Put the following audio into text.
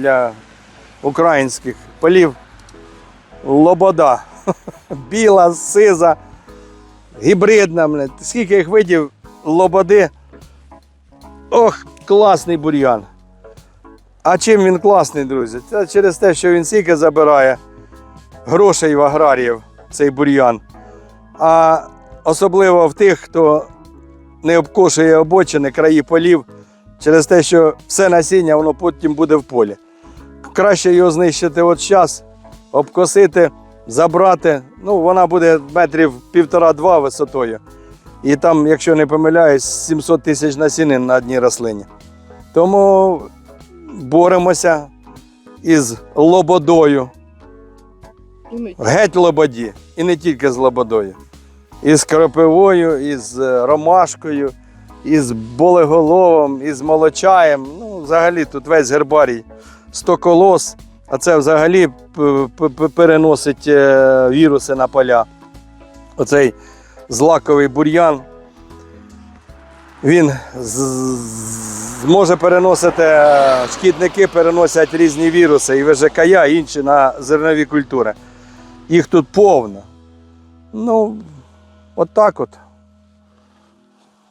для українських полів лобода. Біла, сиза, гібридна. Скільки їх видів лободи. Ох, класний бур'ян. А чим він класний, друзі? Це через те, що він стільки забирає грошей в аграріїв, цей бур'ян. А особливо в тих, хто не обкошує обочини, краї полів, через те, що все насіння воно потім буде в полі. Краще його знищити от зараз, обкосити, забрати. Ну, вона буде метрів півтора-два висотою. І там, якщо не помиляюсь, 700 тисяч насінин на одній рослині. Тому боремося із лободою. Геть лободі. І не тільки з лободою. І з кропивою, і з е, ромашкою, і з болеголовом, і з молочаєм. Ну, взагалі тут весь гербарій 100 колос, а це взагалі переносить е, віруси на поля. Оцей злаковий бур'ян. Він з- переносити, е, шкідники переносять різні віруси і ВЖКЯ, і інші на зернові культури. Їх тут повно. Ну, от так от.